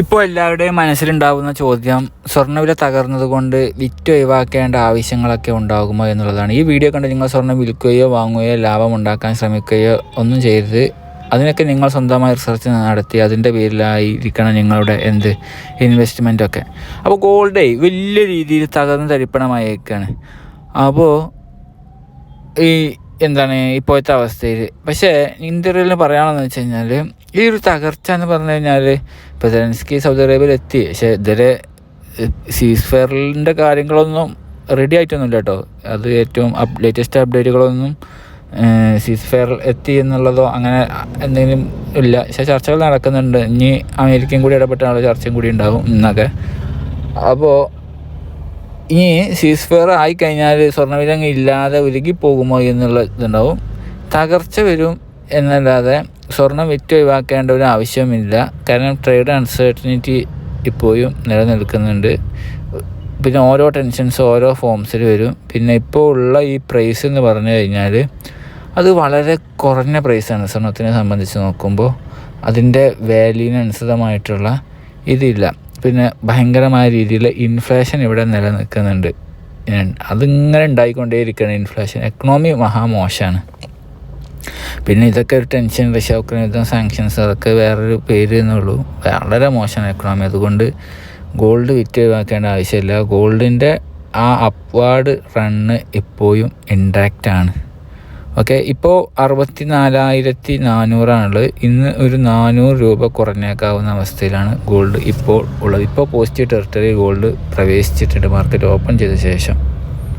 ഇപ്പോൾ എല്ലാവരുടെയും മനസ്സിലുണ്ടാകുന്ന ചോദ്യം സ്വർണവില തകർന്നതുകൊണ്ട് വിറ്റ് ഒഴിവാക്കേണ്ട ആവശ്യങ്ങളൊക്കെ ഉണ്ടാകുമോ എന്നുള്ളതാണ്. ഈ വീഡിയോ കണ്ട് നിങ്ങൾ സ്വർണം വിൽക്കുകയോ വാങ്ങുകയോ ലാഭം ഉണ്ടാക്കാൻ ശ്രമിക്കുകയോ ഒന്നും ചെയ്യരുത്. അതിനൊക്കെ നിങ്ങൾ സ്വന്തമായി റിസർച്ച് നടത്തി അതിന്റെ പേരിലായിരിക്കണം നിങ്ങളുടെ എന്ത് ഇൻവെസ്റ്റ്മെന്റൊക്കെ അപ്പോൾ ഗോൾഡ് വലിയ രീതിയിൽ തകർന്ന് തരിപ്പണമായേക്കാണ്. അപ്പോൾ ഈ എന്താണ് ഇപ്പോഴത്തെ അവസ്ഥയിൽ? പക്ഷേ ഇന്ത്യയിൽ പറയുകയാണെന്ന് വെച്ച് കഴിഞ്ഞാൽ ഈ ഒരു തകർച്ച എന്ന് പറഞ്ഞു കഴിഞ്ഞാൽ ഇപ്പോൾ സെലൻസ്കി സൗദി അറേബ്യയിൽ എത്തി പക്ഷേ ഇതുവരെ സീസ് ഫെയറിന്റെ കാര്യങ്ങളൊന്നും റെഡി ആയിട്ടൊന്നുമില്ല കേട്ടോ. അത് ഏറ്റവും അപ് ലേറ്റസ്റ്റ് അപ്ഡേറ്റുകളൊന്നും സീസ് ഫെയർ എത്തി എന്നുള്ളതോ അങ്ങനെ എന്തെങ്കിലും ഇല്ല. പക്ഷേ ചർച്ചകൾ നടക്കുന്നുണ്ട്. ഇനി അമേരിക്കയും കൂടി ഇടപെട്ടാണ് ചർച്ചയും കൂടി ഉണ്ടാവും ഇന്നൊക്കെ. അപ്പോൾ ഇനി സീസ് ഫെയർ ആയിക്കഴിഞ്ഞാൽ സ്വർണവിലങ്ങ് ഇല്ലാതെ ഉരുകി പോകുമോ എന്നുള്ള ഇതുണ്ടാവും. തകർച്ച വരും എന്നല്ലാതെ സ്വർണം വിറ്റ് ഒഴിവാക്കേണ്ട ഒരു ആവശ്യമില്ല. കാരണം ട്രേഡ് അൺസർട്ടനിറ്റി ഇപ്പോഴും നിലനിൽക്കുന്നുണ്ട്. പിന്നെ ഓരോ ടെൻഷൻസ് ഓരോ ഫോംസിൽ വരും. പിന്നെ ഇപ്പോൾ ഉള്ള ഈ പ്രൈസ് എന്ന് പറഞ്ഞു കഴിഞ്ഞാൽ അത് വളരെ കുറഞ്ഞ പ്രൈസാണ് സ്വർണത്തിനെ സംബന്ധിച്ച് നോക്കുമ്പോൾ. അതിന്റെ വാല്യൂവിനനുസൃതമായിട്ടുള്ള ഇതില്ല. പിന്നെ ഭയങ്കരമായ രീതിയിൽ ഇൻഫ്ലേഷൻ ഇവിടെ നിലനിൽക്കുന്നുണ്ട്. അതിങ്ങനെ ഉണ്ടായിക്കൊണ്ടേയിരിക്കുകയാണ്. ഇൻഫ്ലേഷൻ എക്കണോമി മഹാമോശമാണ് പിന്നെ ഇതൊക്കെ ഒരു ടെൻഷൻ റഷ്യ ഉക്രൈൻ യുദ്ധം സാങ്ഷൻസ് അതൊക്കെ വേറൊരു പേര് എന്നുള്ളൂ വളരെ മോശമാണ് എക്കണോമി അതുകൊണ്ട് ഗോൾഡ് വിറ്റ് ഒഴിവാക്കേണ്ട ആവശ്യമില്ല. ഗോൾഡിന്റെ ആ അപ്വാർഡ് റണ്ണ് ഇപ്പോഴും ഇൻടാക്റ്റ് ആണ്. ഓക്കെ ഇപ്പോൾ അറുപത്തി നാലായിരത്തി നാനൂറാണുള്ളത് ഇന്ന് ഒരു നാനൂറ് രൂപ കുറഞ്ഞേക്കാവുന്ന അവസ്ഥയിലാണ് ഗോൾഡ് ഇപ്പോൾ ഉള്ളത്. ഇപ്പോൾ പോസിറ്റീവ് ടെറിട്ടറി ഗോൾഡ് പ്രവേശിച്ചിട്ടുണ്ട്. മാർക്കറ്റ് ഓപ്പൺ ചെയ്ത ശേഷം.